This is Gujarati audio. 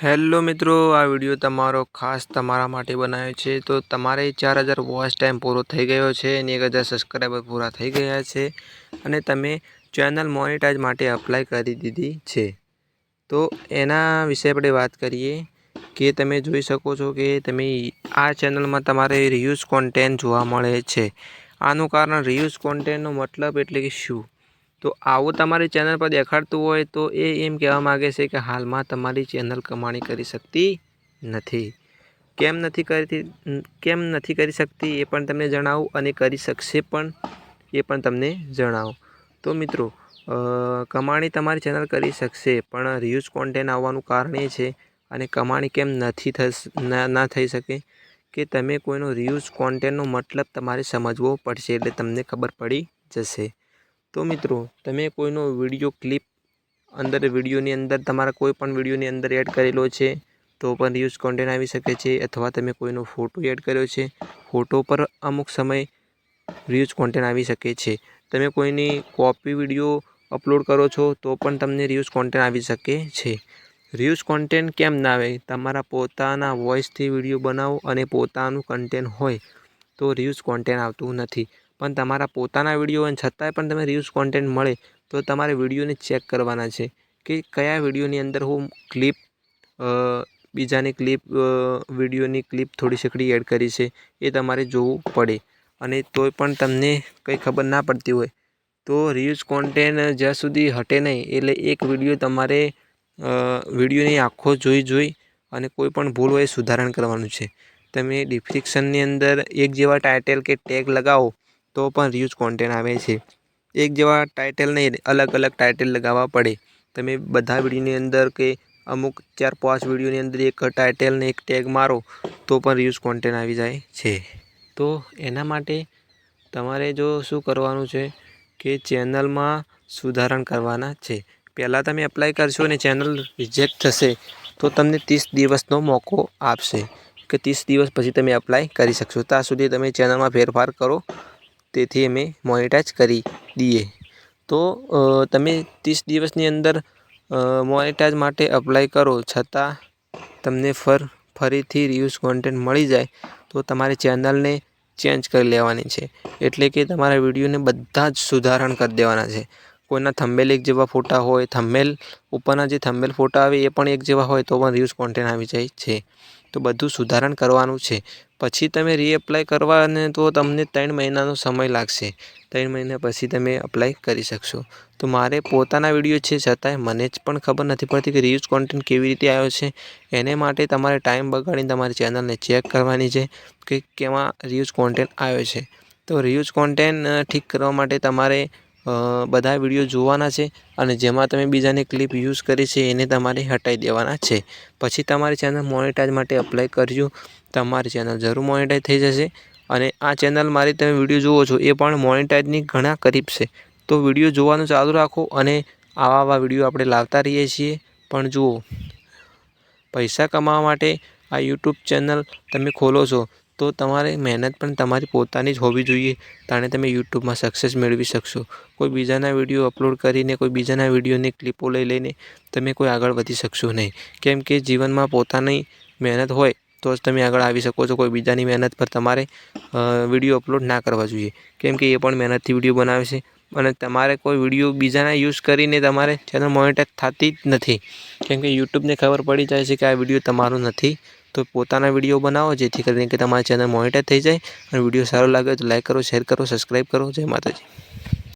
હેલો મિત્રો, આ વીડિયો તમારો ખાસ તમારા માટે બનાવ્યો છે. તો તમારે ચાર હજાર વોચ ટાઈમ પૂરો થઈ ગયો છે અને એક હજાર સબસ્ક્રાઈબર પૂરા થઈ ગયા છે અને તમે ચેનલ મોનિટાઈઝ માટે અપ્લાય કરી દીધી છે. તો એના વિશે આપણે વાત કરીએ કે તમે જોઈ શકો છો કે તમે આ ચેનલમાં તમારે રિયુઝ કોન્ટેન્ટ જોવા મળે છે. આનું કારણ રિયુઝ કોન્ટેન્ટનો મતલબ એટલે કે શું? તો આવું તમારી ચેનલ પર દેખાડતું હોય તો એ એમ કહેવા માગે છે કે હાલમાં તમારી ચેનલ કમાણી કરી શકતી નથી. કેમ નથી કરતી કેમ નથી કરી શકતી એ પણ તમને જણાવું અને કરી શકશે પણ એ પણ તમને જણાવો. તો મિત્રો કમાણી તમારી ચેનલ કરી શકશે પણ રિયુઝ કોન્ટેન્ટ આવવાનું કારણ એ છે અને કમાણી કેમ નથી ના થઈ શકે કે તમે કોઈનો રિયુઝ કોન્ટેન્ટનો મતલબ તમારે સમજવો પડશે એટલે તમને ખબર પડી જશે. તો મિત્રો, તમે કોઈનો વીડિયો ક્લિપ અંદર વિડીયોની અંદર, તમારા કોઈ પણ વિડીયોની અંદર એડ કરેલો છે, તો પણ રિયુઝ કોન્ટેન્ટ આવી શકે છે, અથવા તમે કોઈનો ફોટો એડ કર્યો છે ફોટો પર અમુક સમય રિયુઝ કોન્ટેન્ટ આવી શકે છે. તમે કોઈની કોપી વીડિયો અપલોડ કરો છો, તો પણ તમને રિયુઝ કોન્ટેન્ટ આવી શકે છે. રિયુઝ કોન્ટેન્ટ કેમ ના આવે? તમારા પોતાના વોઇસથી વીડિયો બનાવો અને પોતાનું કન્ટેન્ટ હોય, તો રિયુઝ કોન્ટેન્ટ આવતું નથી. પણ તમારા પોતાના વીડિયો હોય છતાંય પણ તમે રિવ્યૂઝ કોન્ટેન્ટ મળે, તો તમારે વિડીયોને ચેક કરવાના છે. કે કયા વિડીયોની અંદર હું ક્લિપ બીજાની ક્લિપ વિડીયોની ક્લિપ થોડી સકડી એડ કરી છે, એ તમારે જોવું પડે. અને તોય પણ તમને કંઈ ખબર ના પડતી હોય, તો રિવ્યૂઝ કોન્ટેન્ટ જ્યાં સુધી હટે નહીં, એટલે એક વીડિયો તમારે વિડીયોની આખો જોઈ જોઈ અને કોઈ પણ ભૂલ હોય સુધારણ કરવાનું છે. તમે ડિસ્ક્રિપ્શનની અંદર એક જેવા ટાઇટલ કે ટેગ લગાવો તો પણ રિયુઝ કોન્ટેન્ટ આવે છે. એક જેવા ટાઇટલ નહીં, અલગ અલગ ટાઇટલ લગાવવા પડે. તમે બધા વિડીયોની અંદર કે અમુક ચાર પાંચ વિડીયોની અંદર એક ટાઇટલને એક ટેગ મારો, તો પણ રિયુઝ કોન્ટેન્ટ આવી જાય છે. તો એના માટે તમારે જો શું કરવાનું છે કે ચેનલમાં સુધારણ કરવાના છે. પહેલાં તમે એપ્લાય કરશો અને ચેનલ રિજેક્ટ થશે, તો તમને ત્રીસ દિવસનો મોકો આપશે કે ત્રીસ દિવસ પછી તમે એપ્લાય કરી શકશો. ત્યાં સુધી તમે ચેનલમાં ફેરફાર કરો તેથી અમે મોનિટાઈઝ કરી દઈએ. તો તમે ત્રીસ દિવસની અંદર મોનિટાઈઝ માટે અપ્લાય કરો. છતાં તમને ફર, ફરીથી રિવ્યૂઝ કોન્ટેન્ટ મળી જાય તો તમારી ચેનલને ચેન્જ કરી લેવાની છે. એટલે કે તમારા વિડીયોને બધા જ સુધારણ કરી દેવાના છે. કોઈના થંબેલ એક જેવા ફોટા હોય થંબેલ ઉપરના જે થંબેલ ફોટા આવે એ પણ એક જેવા હોય તો પણ રિવ્યૂઝ કોન્ટેન્ટ આવી જાય છે. તો બધું સુધારણ કરવાનું છે. પછી તમે રીએપ્લાય કરવાને તો તમને ત્રણ મહિનાનો સમય લાગશે. ત્રણ મહિના પછી તમે અપ્લાય કરી શકશો. તો મારે પોતાના વીડિયો છે, છતાંય મને જ પણ ખબર નથી પડતી કે રિયુઝ કોન્ટેન્ટ કેવી રીતે આવ્યો છે. એને માટે તમારે ટાઈમ બગાડીને તમારી ચેનલને ચેક કરવાની છે કે કેમાં રિયુઝ કોન્ટેન્ટ આવ્યો છે. તો રિયુઝ કોન્ટેન્ટ ઠીક કરવા માટે તમારે બધા વીડિયો જોવાના છે અને જેમાં તમે બીજાની ક્લિપ યુઝ કરી છે એને તમારે હટાવી દેવાના છે. પછી તમારી ચેનલ મોનેટાઈઝ માટે અપ્લાય કરજો. તમારી ચેનલ જરૂર મોનેટાઈઝ થઈ જશે અને આ ચેનલ મારી તમે વીડિયો જુઓ છો એ પણ મોનેટાઈઝની ઘણા કરીબ છે. તો વીડિયો જોવાનું ચાલુ રાખો અને આવા આવા વીડિયો આપણે લાવતા રહીએ છીએ. પણ જુઓ, પૈસા કમાવા માટે આ યુટ્યુબ ચેનલ તમે ખોલો છો. તો તમારે મહેનત પણ તમારી પોતાની જ હોવી જોઈએ, તાણે તમે યુટ્યુબમાં સક્સેસ મેળવી શકશો. કોઈ બીજાના વીડિયો અપલોડ કરીને, કોઈ બીજાના વિડીયોની ક્લિપો લઈ લઈને તમે કોઈ આગળ વધી શકશો નહીં. કેમ કે જીવનમાં પોતાની મહેનત હોય તો જ તમે આગળ આવી શકો છો. કોઈ બીજાની મહેનત પર તમારે વીડિયો અપલોડ ના કરવા જોઈએ. કેમ કે એ પણ મહેનતથી વીડિયો બનાવે છે. અને તમારે કોઈ વીડિયો બીજાના યુઝ કરીને તમારે ચેનલ મોનિટાઈઝ થતી જ નથી. કેમ કે યુટ્યુબને ખબર પડી જાય છે કે આ વીડિયો તમારો નથી તો પોતાના વીડિયો બનાવો, જેથી કરીને કે તમારી ચેનલ મોનિટાઈઝ થઈ જાય અને વીડિયો સારો લાગે તો લાઈક કરો, શેર કરો, સબસ્ક્રાઈબ કરો. જય માતાજી.